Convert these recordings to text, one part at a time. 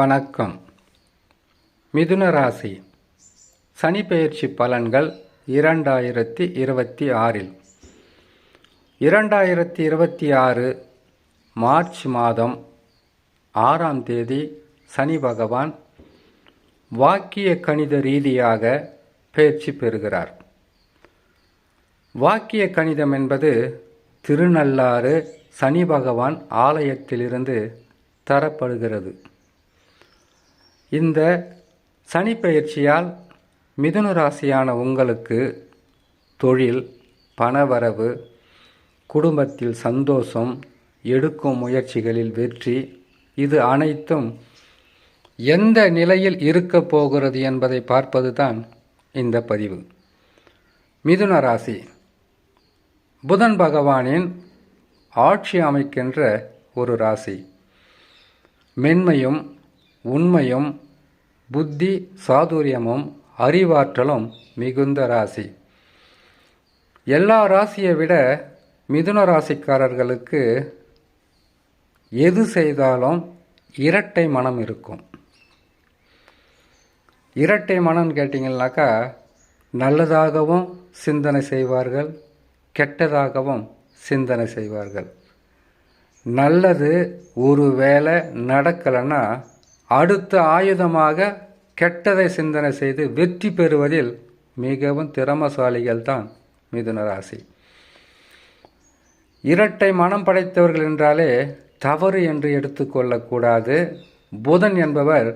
வணக்கம். மிதுன ராசி. சனி பெயர்ச்சி பலன்கள் இரண்டாயிரத்தி இருபத்தி ஆறில். இரண்டாயிரத்தி இருபத்தி ஆறு மார்ச் மாதம் ஆறாம் தேதி சனி பகவான் வாக்கிய கணித ரீதியாக பயிற்சி பெறுகிறார். வாக்கிய கணிதம் என்பது திருநள்ளாறு சனி பகவான் ஆலயத்திலிருந்து தரப்படுகிறது. இந்த சனி பயிற்சியால் மிதுன ராசியான உங்களுக்கு தொழில் பணவரவு குடும்பத்தில் சந்தோஷம் எடுக்கும் முயற்சிகளில் வெற்றி இது அனைத்தும் எந்த நிலையில் இருக்க போகிறது என்பதை பார்ப்பதுதான் இந்த பதிவு. மிதுன ராசி. புதன் பகவானின் ஆட்சி அமைக்கின்ற ஒரு ராசி. மென்மையும் உண்மையும் புத்தி சாதுரியமும் அறிவாற்றலும் மிகுந்த ராசி. எல்லா ராசியை விட மிதுன ராசிக்காரர்களுக்கு எது செய்தாலும் இரட்டை மனம் இருக்கும். இரட்டை மனம்னு கேட்டிங்கனாக்கா நல்லதாகவும் சிந்தனை செய்வார்கள் கெட்டதாகவும் சிந்தனை செய்வார்கள். நல்லது ஒரு வேலை நடக்கலைன்னா அடுத்த ஆயுதமாக கெட்டதை சிந்தனை செய்து வெற்றி பெறுவதில் மிகவும் திறமசாலிகள் தான் மிதுன ராசி. இரட்டை மனம் படைத்தவர்கள் என்றாலே தவறு என்று எடுத்துக்கொள்ளக்கூடாது புதன் என்பவர்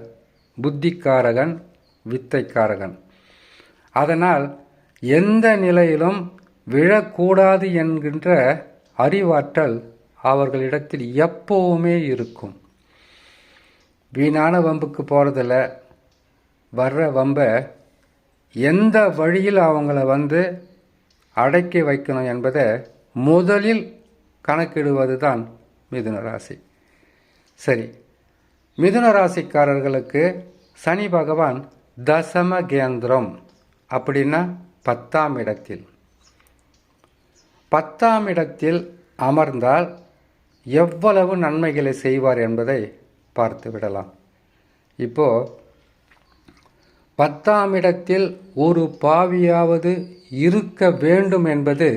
புத்திக்காரகன் வித்தைக்காரகன். அதனால் எந்த நிலையிலும் விழக்கூடாது என்கின்ற அறிவாற்றல் அவர்களிடத்தில் எப்போவுமே இருக்கும். வீணான வம்புக்கு போகிறதில்ல வர்ற வம்பை எந்த வழியில் அவங்கள வந்து அடக்கி வைக்கணும் என்பதை முதலில் கணக்கிடுவது தான் மிதுன ராசி. சரி மிதுன ராசிக்காரர்களுக்கு சனி பகவான் தசம கேந்திரம் அப்படின்னா பத்தாம் இடத்தில். பத்தாம் இடத்தில் அமர்ந்தால் எவ்வளவு நன்மைகளை செய்வார் என்பதை பார்த்து விடலாம். இப்போ பத்தாம் இடத்தில் ஒரு பாவியாவது இருக்க வேண்டும் என்பது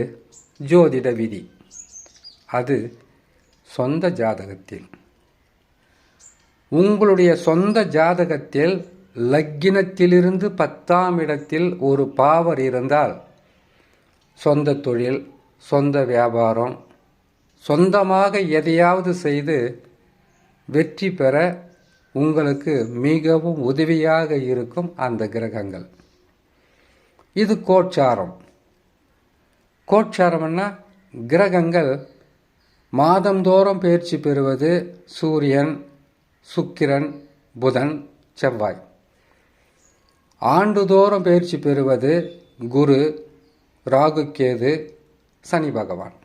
ஜோதிட விதி. அது சொந்த ஜாதகத்தில். உங்களுடைய சொந்த ஜாதகத்தில் லக்கினத்திலிருந்து பத்தாம் இடத்தில் ஒரு பாவர் இருந்தால் சொந்த தொழில் சொந்த வியாபாரம் சொந்தமாக எதையாவது செய்து வெற்றி பெற உங்களுக்கு மிகவும் உதவியாக இருக்கும் அந்த கிரகங்கள். இது கோட்சாரம். கோட்சாரம்னா கிரகங்கள் மாதந்தோறும் பயிற்சி பெறுவது சூரியன் சுக்கிரன் புதன் செவ்வாய். ஆண்டுதோறும் பயிற்சி பெறுவது குரு ராகுகேது சனி பகவான்.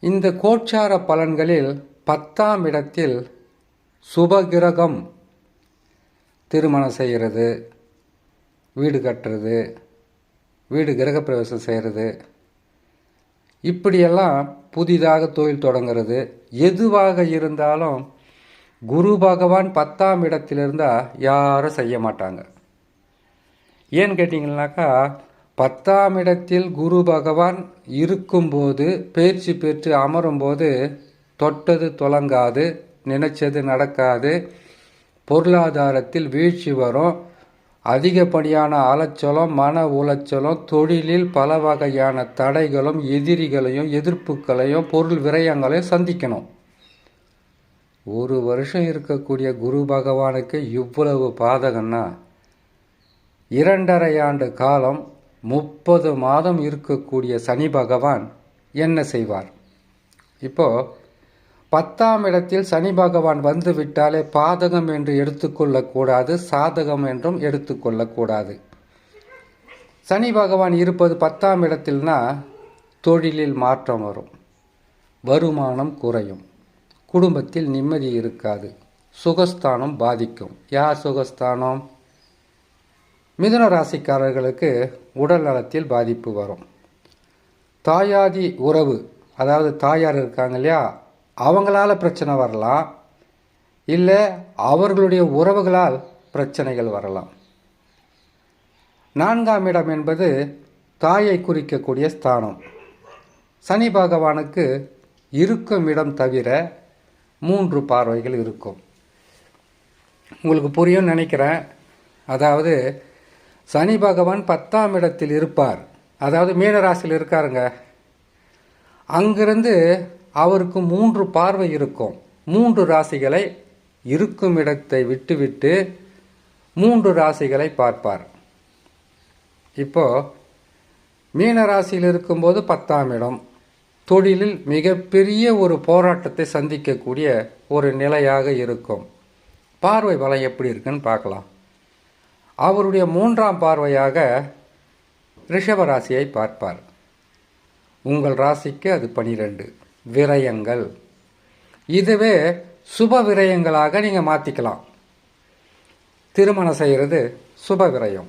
இந்த கோட்சார பலன்களில் பத்தாம் இடத்தில் சுபகிரகம் திருமணம் செய்கிறது வீடு கட்டுறது வீடு கிரகப்பிரவேசம் செய்கிறது. இப்படியெல்லாம் புதிதாக தொழில் தொடங்கிறது. எதுவாக இருந்தாலும் குரு பகவான் பத்தாம் இடத்தில் இருந்தால் யாரும் செய்ய மாட்டாங்க. ஏன்னு கேட்டிங்கனாக்கா பத்தாம் இடத்தில் குரு பகவான் இருக்கும்போது பேச்சு பெற்று அமரும்போது தொட்டது தொலங்காது நினச்சது நடக்காது. பொருளாதாரத்தில் வீழ்ச்சி வரும். அதிகப்படியான அலைச்சலும் மன உளைச்சலும் தொழிலில் பல வகையான தடைகளும் எதிரிகளையும் எதிர்ப்புகளையும் பொருள் விரயங்களையும் சந்திக்கணும். ஒரு வருஷம் இருக்கக்கூடிய குரு பகவானுக்கு இவ்வளவு பாதகம்னா இரண்டரை ஆண்டு காலம் முப்பது மாதம் இருக்கக்கூடிய சனி பகவான் என்ன செய்வார்? இப்போது பத்தாம் இடத்தில் சனி பகவான் வந்து விட்டாலே பாதகம் என்று எடுத்துக்கொள்ளக்கூடாது சாதகம் என்றும் எடுத்துக்கொள்ளக்கூடாது. சனி பகவான் இருப்பது பத்தாம் இடத்தில்னா தொழிலில் மாற்றம் வரும். வருமானம் குறையும். குடும்பத்தில் நிம்மதி இருக்காது. சுகஸ்தானம் பாதிக்கும். யார் சுகஸ்தானம்? மிதுன ராசிக்காரர்களுக்கு உடல் நலத்தில் பாதிப்பு வரும். தாயாதி உறவு அதாவது தாயார் இருக்காங்க இல்லையா? அவங்களால பிரச்சனை வரலாம் இல்லை அவர்களுடைய உறவுகளால் பிரச்சனைகள் வரலாம். நான்காம் இடம் என்பது தாயை குறிக்கக்கூடிய ஸ்தானம். சனி பகவானுக்கு இருக்கும் இடம் தவிர மூன்று பார்வைகள் இருக்கும். உங்களுக்கு புரியும் நினைக்கிறேன். அதாவது சனி பகவான் பத்தாம் இடத்தில் இருப்பார். அதாவது மீனராசியில் இருக்காருங்க. அங்கிருந்து அவருக்கு மூன்று பார்வை இருக்கும். மூன்று ராசிகளை இருக்கும் இடத்தை விட்டுவிட்டு மூன்று ராசிகளை பார்ப்பார். இப்போ மீன ராசியில் இருக்கும்போது பத்தாம் இடம். தொழிலில் மிகப்பெரிய ஒரு போராட்டத்தை சந்திக்கக்கூடிய ஒரு நிலையாக இருக்கும். பார்வை பலம் எப்படி இருக்குன்னு பார்க்கலாம். அவருடைய மூன்றாம் பார்வையாக ரிஷப ராசியை பார்ப்பார். உங்கள் ராசிக்கு அது பனிரெண்டு. விரயங்கள். இதுவே சுப விரயங்களாக நீங்கள் மாற்றிக்கலாம் திருமணம் செய்கிறது சுப விரயம்.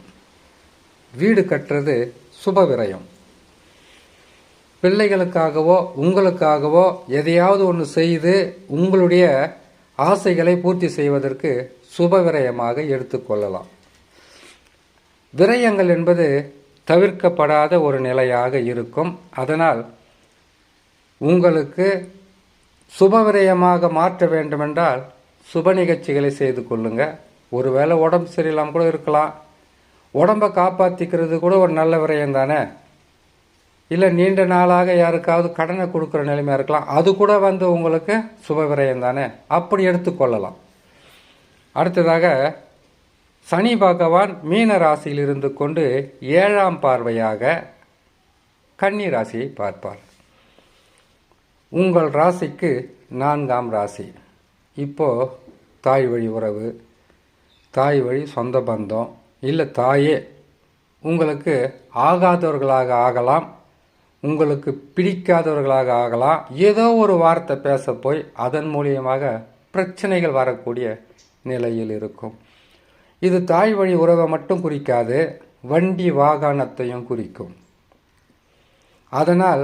வீடு கட்டுறது சுப விரயம். பிள்ளைகளுக்காகவோ உங்களுக்காகவோ எதையாவது ஒன்று செய்து உங்களுடைய ஆசைகளை பூர்த்தி செய்வதற்கு சுப விரயமாக எடுத்துக்கொள்ளலாம் விரயங்கள் என்பது தவிர்க்கப்படாத ஒரு நிலையாக இருக்கும். அதனால் உங்களுக்கு சுப விரயமாக மாற்ற வேண்டுமென்றால் சுப நிகழ்ச்சிகளை செய்து கொள்ளுங்கள் ஒருவேளை உடம்பு சரியில்லாமல் கூட இருக்கலாம். உடம்பை காப்பாற்றிக்கிறது கூட ஒரு நல்ல விரயம் தானே? இல்லை நீண்ட நாளாக யாருக்காவது கடனை கொடுக்குற நிலைமையாக இருக்கலாம். அது கூட வந்து உங்களுக்கு சுப விரயம் தானே? அப்படி எடுத்துக்கொள்ளலாம் அடுத்ததாக சனி பகவான் மீன ராசியில் இருந்து கொண்டு ஏழாம் பார்வையாக கன்னி ராசியை பார்ப்பார். உங்கள் ராசிக்கு நான்காம் ராசி. இப்போ தாய் வழி உறவு தாய் வழி சொந்த பந்தம் இல்லை தாயே உங்களுக்கு ஆகாதவர்களாக ஆகலாம் உங்களுக்கு பிடிக்காதவர்களாக ஆகலாம். ஏதோ ஒரு வார்த்தை பேச போய் அதன் மூலியமாக பிரச்சனைகள் வரக்கூடிய நிலையில் இருக்கும். இது தாய் வழி உறவை மட்டும் குறிக்காது வண்டி வாகனத்தையும் குறிக்கும். அதனால்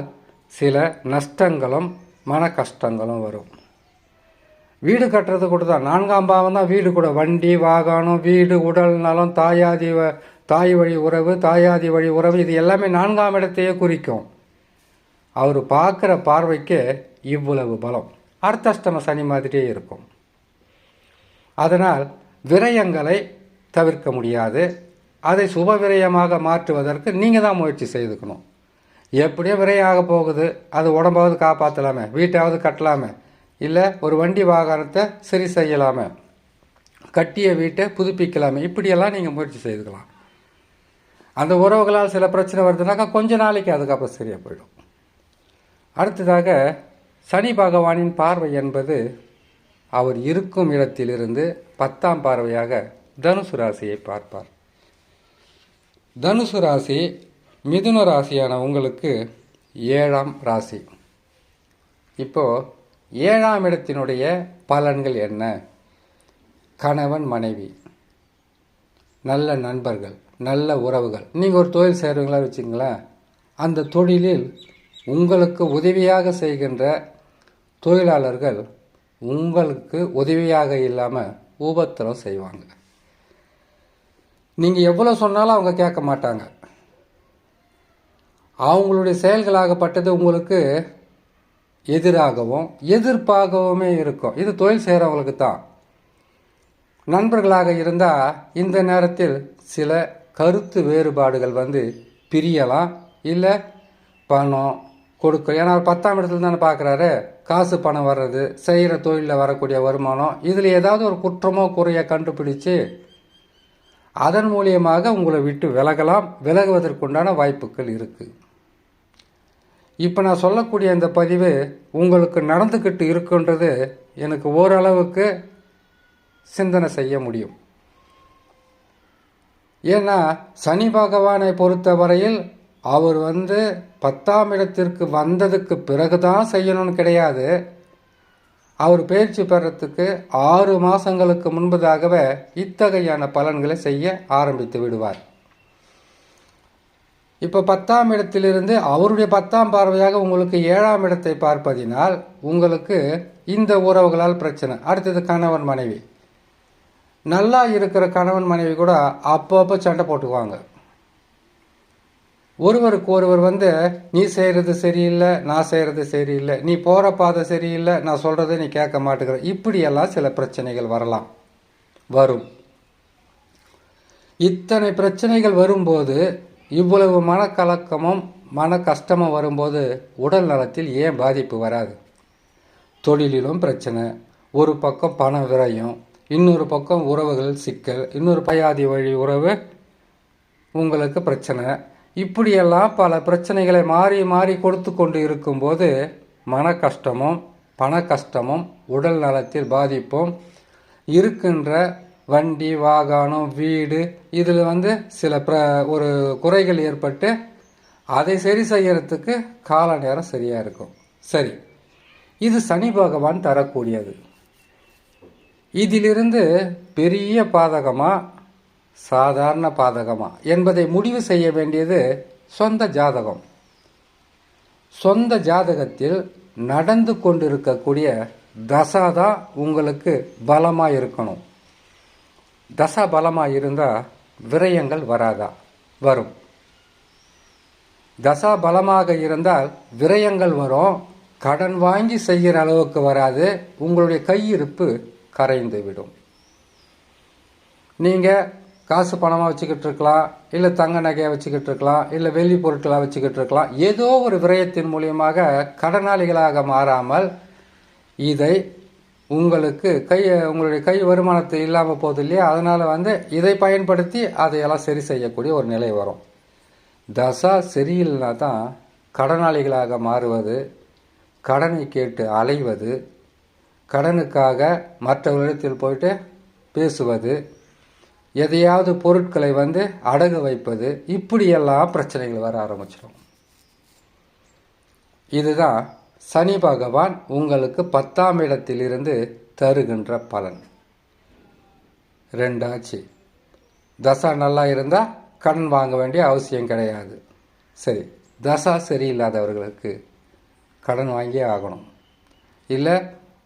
சில நஷ்டங்களும் மன கஷ்டங்களும் வரும். வீடு கட்டுறது கூட தான் நான்காம் பாவம் தான் வீடு கூட. வண்டி வாகனம் வீடு உடல் நலம் தாயாதி வ- தாய் வழி உறவு தாயாதி வழி உறவு இது எல்லாமே நான்காம் இடத்தையே குறிக்கும். அவர் பார்க்குற பார்வைக்கு இவ்வளவு பலம். அர்த்தஷ்டம சனி மாதிரியே இருக்கும். அதனால் விரயங்களை தவிர்க்க முடியாது. அதை சுப விரயமாக மாற்றுவதற்கு நீங்கள் தான் முயற்சி செய்துக்கணும். எப்படியோ விரையாக போகுது. அது உடம்பாவது காப்பாற்றலாமே வீட்டாவது கட்டலாமே. இல்லை ஒரு வண்டி வாகனத்தை சரி செய்யலாமே. கட்டிய வீட்டை புதுப்பிக்கலாமே. இப்படியெல்லாம் நீங்கள் முயற்சி செய்துக்கலாம். அந்த உறவுகளால் சில பிரச்சனை வருதுனாக்கா கொஞ்ச நாளைக்கு அதுக்கப்புறம் சரியாக போயிடும். அடுத்ததாக சனி பகவானின் பார்வை என்பது அவர் இருக்கும் இடத்திலிருந்து பத்தாம் பார்வையாக தனுசு ராசியை பார்ப்பார். தனுசு ராசி மிதுன ராசியான உங்களுக்கு ஏழாம் ராசி. இப்போ ஏழாம் இடத்தினுடைய பலன்கள் என்ன? கணவன் மனைவி. நல்ல நண்பர்கள் நல்ல உறவுகள். நீங்கள் ஒரு தொழில் செய்கிறவங்களா வச்சுங்களேன் அந்த தொழிலில் உங்களுக்கு உதவியாக செய்கின்ற தொழிலாளர்கள் உங்களுக்கு உதவியாக இல்லாமல் உபத்திரம் செய்வாங்க. நீங்கள் எவ்வளோ சொன்னாலும் அவங்க கேட்க மாட்டாங்க. அவங்களுடைய செயல்களாகப்பட்டது உங்களுக்கு எதிராகவும் எதிர்ப்பாகவுமே இருக்கும். இது தொழில் செய்கிறவங்களுக்கு தான். நண்பர்களாக இருந்தால் இந்த நேரத்தில் சில கருத்து வேறுபாடுகள் வந்து பிரியலாம் இல்லை பணம் கொடுக்க. ஏன்னா பத்தாம் இடத்துல தானே பார்க்குறாரு காசு பணம் வர்றது செய்கிற தொழிலில் வரக்கூடிய வருமானம் இதில் ஏதாவது ஒரு குற்றமோ குறைய கண்டுபிடிச்சு அதன் மூலியமாக உங்களை விட்டு விலகலாம். விலகுவதற்குண்டான வாய்ப்புகள் இருக்குது இப்போ நான் சொல்லக்கூடிய இந்த பதிவு உங்களுக்கு நடந்துக்கிட்டு இருக்குன்றது எனக்கு ஓரளவுக்கு சிந்தனை செய்ய முடியும். ஏன்னா சனி பகவானை பொறுத்தவரையில் அவர் வந்து பத்தாம் இடத்திற்கு வந்ததுக்கு பிறகு தான் செய்யணும்னு கிடையாது. அவர் பயிற்சி பெறத்துக்கு ஆறு மாதங்களுக்கு முன்பதாகவே இத்தகையான பலன்களை செய்ய ஆரம்பித்து விடுவார். இப்போ பத்தாம் இடத்திலிருந்து அவருடைய பத்தாம் பார்வையாக உங்களுக்கு ஏழாம் இடத்தை பார்ப்பதினால் உங்களுக்கு இந்த உறவுகளால் பிரச்சனை. அடுத்தது கணவன் மனைவி. நல்லா இருக்கிற கணவன் மனைவி கூட அப்பப்போ சண்டை போட்டுக்குவாங்க. ஒருவருக்கு ஒருவர் வந்து நீ செய்கிறது சரியில்லை நான் செய்கிறது சரியில்லை நீ போகிற பாதை சரியில்லை நான் சொல்கிறத நீ கேட்க மாட்டேங்கிற. இப்படியெல்லாம் சில பிரச்சனைகள் வரலாம். வரும். இத்தனை பிரச்சனைகள் வரும்போது இவ்வளவு மனக்கலக்கமும் மன கஷ்டமும் வரும்போது உடல் நலத்தில் ஏன் பாதிப்பு வராது? தொழிலிலும் பிரச்சனை. ஒரு பக்கம் பண விரயம் இன்னொரு பக்கம் உறவுகள் சிக்கல் இன்னொரு பயாதி வழி உறவு உங்களுக்கு பிரச்சனை. இப்படியெல்லாம் பல பிரச்சனைகளை மாறி மாறி கொடுத்து கொண்டு இருக்கும்போது மன கஷ்டமும் பண கஷ்டமும் உடல் நலத்தில் பாதிப்பும் இருக்கின்ற வண்டி வாகனம் வீடு இதில் வந்து சில பிர ஒரு குறைகள் ஏற்பட்டு அதை சரி செய்யறதுக்கு கால நேரம் சரியாக இருக்கும். சரி. இது சனி பகவான் தரக்கூடியது. இதிலிருந்து பெரிய பாதகமா சாதாரண பாதகமா என்பதை முடிவு செய்ய வேண்டியது சொந்த ஜாதகம். சொந்த ஜாதகத்தில் நடந்து கொண்டிருக்கக்கூடிய தசா தான் உங்களுக்கு பலமாக இருக்கணும். தசா பலமாக இருந்தால் விரயங்கள் வராதா? வரும். தசா பலமாக இருந்தால் விரயங்கள் வரும். கடன் வாங்கி செய்கிற அளவுக்கு வராது. உங்களுடைய கையிருப்பு கரைந்து விடும் நீங்கள் காசு பணமாக வச்சுக்கிட்டு இருக்கலாம் இல்லை தங்க நகையை வச்சுக்கிட்டு இருக்கலாம் இல்லை வெள்ளி பொருட்களாக வச்சுக்கிட்டு இருக்கலாம் ஏதோ ஒரு விரயத்தின் மூலியமாக கடனாளிகளாக மாறாமல் இதை உங்களுக்கு கை உங்களுடைய கை வருமானத்தை இல்லாமல் போகுது இல்லையா? அதனால் வந்து இதை பயன்படுத்தி அதையெல்லாம் சரி செய்யக்கூடிய ஒரு நிலை வரும். தசா சரியில்லைனா தான் கடனாளிகளாக மாறுவது கடனை கேட்டு அலைவது கடனுக்காக மற்றவர்களிடத்தில் போயிட்டு பேசுவது எதையாவது பொருட்களை வந்து அடகு வைப்பது இப்படியெல்லாம் பிரச்சனைகள் வர ஆரம்பிச்சிடும். இதுதான் சனி பகவான் உங்களுக்கு பத்தாம் இடத்திலிருந்து தருகின்ற பலன். ரெண்டாச்சு. தசா நல்லா இருந்தால் கடன் வாங்க வேண்டிய அவசியம் கிடையாது. சரி தசா சரியில்லாதவர்களுக்கு கடன் வாங்கியே ஆகணும். இல்லை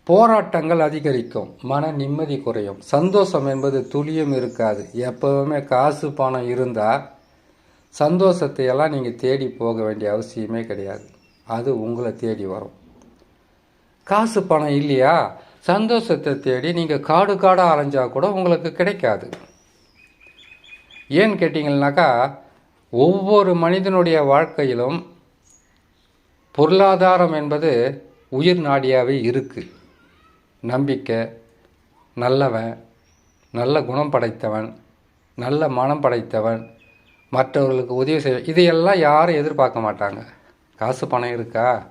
போராட்டங்கள் அதிகரிக்கும் மன நிம்மதி குறையும் சந்தோஷம் என்பது துளியும் இருக்காது. எப்போவுமே காசு பணம் இருந்தால் சந்தோஷத்தையெல்லாம் நீங்கள் தேடி போக வேண்டிய அவசியமே கிடையாது. அது உங்களை தேடி வரும். காசு பணம் இல்லையா? சந்தோஷத்தை தேடி நீங்கள் காடு காடாக அலைஞ்சால் கூட உங்களுக்கு கிடைக்காது. ஏன்னு கேட்டிங்கன்னாக்கா ஒவ்வொரு மனிதனுடைய வாழ்க்கையிலும் பொருளாதாரம் என்பது உயிர் நாடியாகவே இருக்குது நம்பிக்கை நல்லவன் நல்ல குணம் படைத்தவன் நல்ல மனம் படைத்தவன் மற்றவர்களுக்கு உதவி செய்ய இதையெல்லாம் யாரும் எதிர்பார்க்க மாட்டாங்க. காசு பணம் இருக்கா?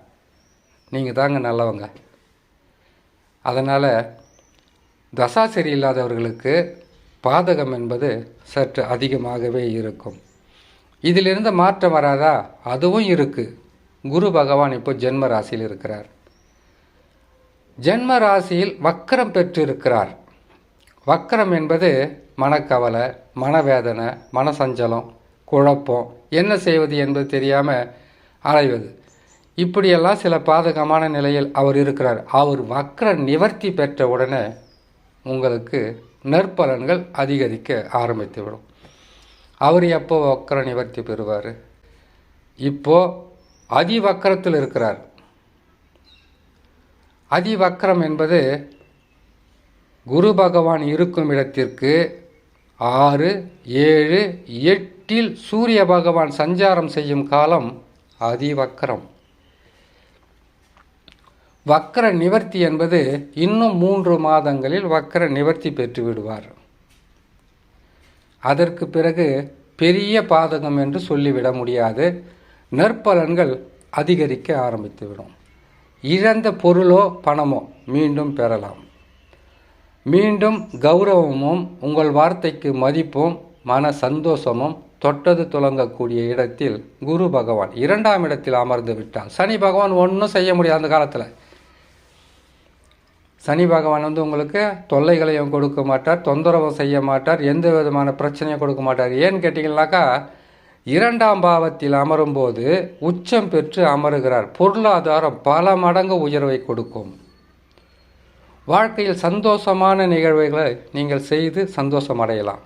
நீங்கள் தாங்க நல்லவங்க. அதனால் தசா சரியில்லாதவர்களுக்கு பாதகம் என்பது சற்று அதிகமாகவே இருக்கும். இதிலிருந்து மாற்றம் வராதா? அதுவும் இருக்குது குரு பகவான் இப்போ ஜென்ம ராசியில் இருக்கிறார். ஜென்ம ராசியில் வக்கரம் பெற்றிருக்கிறார். வக்கரம் என்பது மனக்கவலை மனவேதனை மனசஞ்சலம் குழப்பம் என்ன செய்வது என்பது தெரியாமல் அலைவது இப்படியெல்லாம் சில பாதகமான நிலையில் அவர் இருக்கிறார். அவர் வக்ர நிவர்த்தி பெற்ற உடனே உங்களுக்கு நற்பலன்கள் அதிகரிக்க ஆரம்பித்துவிடும். அவர் எப்போ வக்கர நிவர்த்தி பெறுவார்? இப்போது அதிவக்கரத்தில் இருக்கிறார். அதிவக்கரம் என்பது குரு பகவான் இருக்கும் இடத்திற்கு ஆறு ஏழு எட்டில் சூரிய பகவான் சஞ்சாரம் செய்யும் காலம் அதிவக்கரம் வக்கர நிவர்த்தி என்பது இன்னும் மூன்று மாதங்களில் வக்கர நிவர்த்தி பெற்று விடுவார். அதற்கு பிறகு பெரிய பாதகம் என்று சொல்லிவிட முடியாது. நற்பலன்கள் அதிகரிக்க ஆரம்பித்துவிடும் இழந்த பொருளோ பணமோ மீண்டும் பெறலாம். மீண்டும் கௌரவமும் உங்கள் வார்த்தைக்கு மதிப்பும் மன சந்தோஷமும் தொட்டது துலங்கக்கூடிய இடத்தில் குரு பகவான் இரண்டாம் இடத்தில் அமர்ந்து விட்டால் சனி பகவான் ஒன்றும் செய்ய முடியாது அந்த காலத்தில். சனி பகவான் வந்து உங்களுக்கு தொல்லைகளையும் கொடுக்க மாட்டார் தொந்தரவும் செய்ய மாட்டார் எந்த விதமான பிரச்சனையும் கொடுக்க மாட்டார். ஏன்னு கேட்டிங்கனாக்கா இரண்டாம் பாவத்தில் அமரும்போது உச்சம் பெற்று அமருகிறார். பொருளாதாரம் பல மடங்கு உயர்வை கொடுக்கும். வாழ்க்கையில் சந்தோஷமான நிகழ்வுகளை நீங்கள் செய்து சந்தோஷம் அடையலாம்.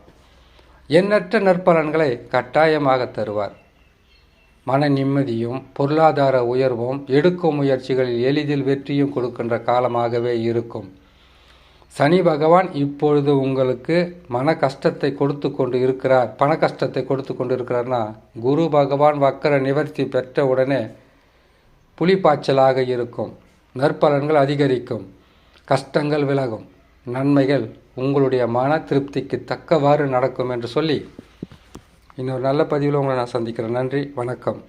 எண்ணற்ற நற்பலன்களை கட்டாயமாக தருவார். மன நிம்மதியும் பொருளாதார உயர்வும் எடுக்கும் முயற்சிகளில் எளிதில் வெற்றியும் கொடுக்கின்ற காலமாகவே இருக்கும். சனி பகவான் இப்பொழுது உங்களுக்கு மன கஷ்டத்தை கொடுத்து கொண்டு இருக்கிறார். பண கஷ்டத்தை கொடுத்து கொண்டு இருக்கிறார்னா குரு பகவான் வக்கர நிவர்த்தி பெற்ற உடனே புலிப்பாய்ச்சலாக இருக்கும். நற்பலன்கள் அதிகரிக்கும். கஷ்டங்கள் விலகும். நன்மைகள் உங்களுடைய மன திருப்திக்கு தக்கவாறு நடக்கும் என்று சொல்லி இன்னொரு நல்ல பதிவில் உங்களை நான் சந்திக்கிறேன். நன்றி வணக்கம்.